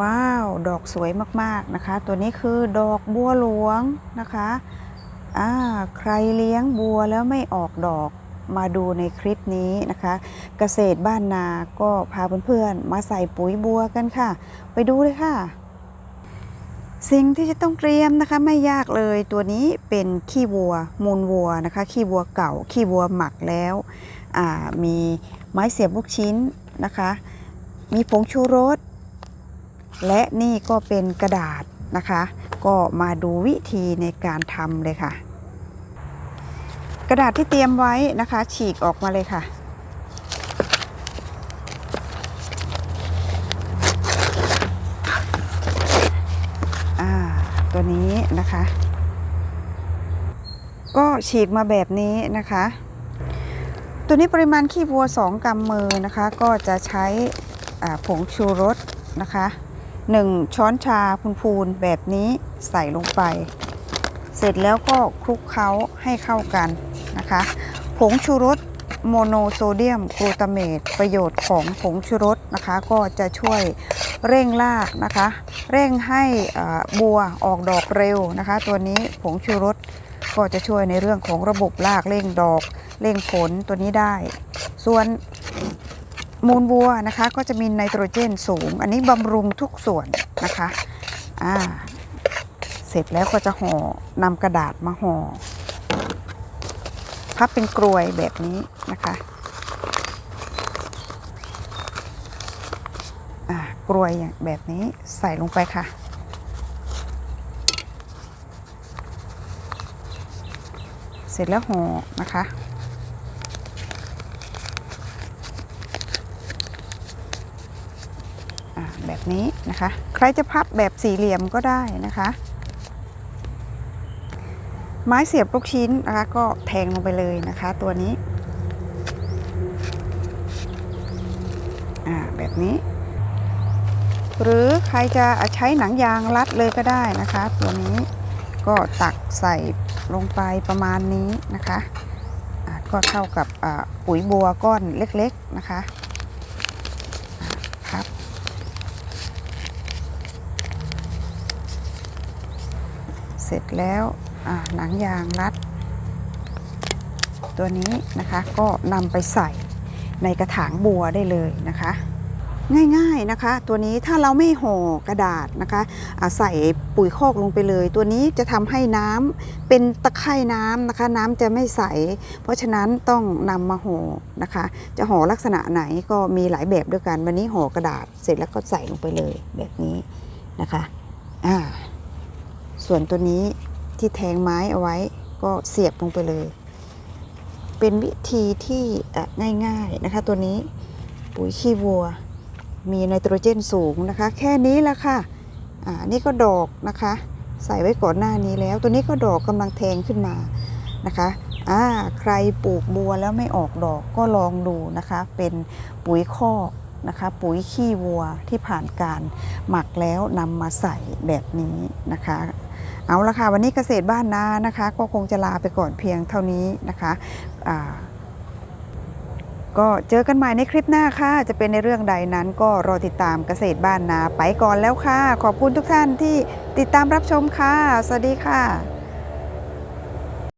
ว้าว ดอกสวยมากๆนะคะ ตัวนี้คือดอกบัวหลวงนะคะอ่าใครเลี้ยงบัวแล้วไม่ออกดอกมาดูในคลิปนี้นะคะ เกษตรบ้านนาก็พาเพื่อนๆมาใส่ปุ๋ยบัวกันค่ะ ไปดูเลยค่ะ สิ่งที่จะต้องเตรียมนะคะไม่ยากเลยตัวนี้เป็นขี้วัว มูลวัวนะคะขี้วัวเก่าขี้วัวหมักแล้วมีไม้เสียบลูกชิ้นนะคะ มีผงชูรส และนี่ก็เป็นกระดาษนะคะ ก็มาดูวิธีในการทำเลยค่ะ กระดาษที่เตรียมไว้นะคะ ฉีกออกมาเลยค่ะตัวนี้นะคะ ก็ฉีกมาแบบนี้นะคะ ตัวนี้ปริมาณขี้วัว 2กำมือนะคะ ก็จะใช้ผงชูรสนะคะ 1 ช้อนชาพูนๆแบบนี้ใส่ลงไป เสร็จแล้วก็คลุกเคล้าให้เข้ากันนะคะ ผงชูรสโมโนโซเดียมกลูตาเมตประโยชน์ของผงชูรสนะคะ ก็จะช่วยเร่งรากนะคะ เร่งให้บัวออกดอกเร็วนะคะ ตัวนี้ผงชูรสก็จะช่วยในเรื่องของระบบรากเร่งดอกเร่งผลตัวนี้ได้ ส่วน มูลวัวนะคะก็จะมีไนโตรเจนสูง อันนี้บำรุงทุกส่วนนะคะอ่าเสร็จแล้วก็จะห่อนำกระดาษมาห่อพับเป็นกรวยแบบนี้นะคะกรวยอย่างแบบนี้ใส่ลงไปค่ะ เสร็จแล้วห่อนะคะ อ่าแบบ นี้นะคะ ใครจะพับแบบสี่เหลี่ยมก็ได้นะคะ ไม้เสียบลูกชิ้นนะคะ ก็แทงลงไปเลยนะคะ ตัวนี้แบบนี้ หรือใครจะใช้หนังยางรัดเลยก็ได้นะคะ ตัวนี้ก็ตักใส่ลงไปประมาณนี้นะคะ ก็เท่ากับปุ๋ยบัวก้อนเล็กๆนะคะอ่าครับ เสร็จแล้วหนังยางรัด ตัวนี้นะคะก็นำไปใส่ในกระถางบัวได้เลยนะคะ ง่ายๆนะคะ ตัวนี้ถ้าเราไม่ห่อกระดาษนะคะอ่าใส่ปุ๋ยคอกลงไปเลย ตัวนี้จะทำให้น้ำเป็นตะไคร่น้ำนะคะ น้ำจะไม่ใส เพราะฉะนั้นต้องนำมาห่อนะคะ จะห่อลักษณะไหนก็มีหลายแบบด้วยกันวันนี้ห่อกระดาษเสร็จแล้วก็ใส่ลงไปเลยแบบนี้นะคะอ่า ส่วนตัวนี้ที่แทงไม้เอาไว้ก็เสียบลงไปเลย เป็นวิธีที่ง่ายๆนะคะตัวนี้ปุ๋ยขี้วัว มีไนโตรเจนสูงนะคะ แค่นี้ละค่ะอ่านี่ก็ดอกนะคะ ใส่ไว้ก่อนหน้านี้แล้ว ตัวนี้ก็ดอกกำลังแทงขึ้นมานะคะอ่าใครปลูกบัวแล้วไม่ออกดอกก็ลองดูนะคะ เป็นปุ๋ยคอกนะคะ ปุ๋ยขี้วัวที่ผ่านการหมักแล้วนำมาใส่แบบนี้นะคะ เอาละค่ะ วันนี้เกษตรบ้านนานะคะ ก็คงจะลาไปก่อนเพียงเท่านี้นะคะก็เจอกันใหม่ในคลิปหน้าค่ะ จะเป็นในเรื่องใดนั้นก็รอติดตามเกษตรบ้านนาไปก่อนแล้วค่ะ ขอบคุณทุกท่านที่ติดตามรับชมค่ะ สวัสดีค่ะ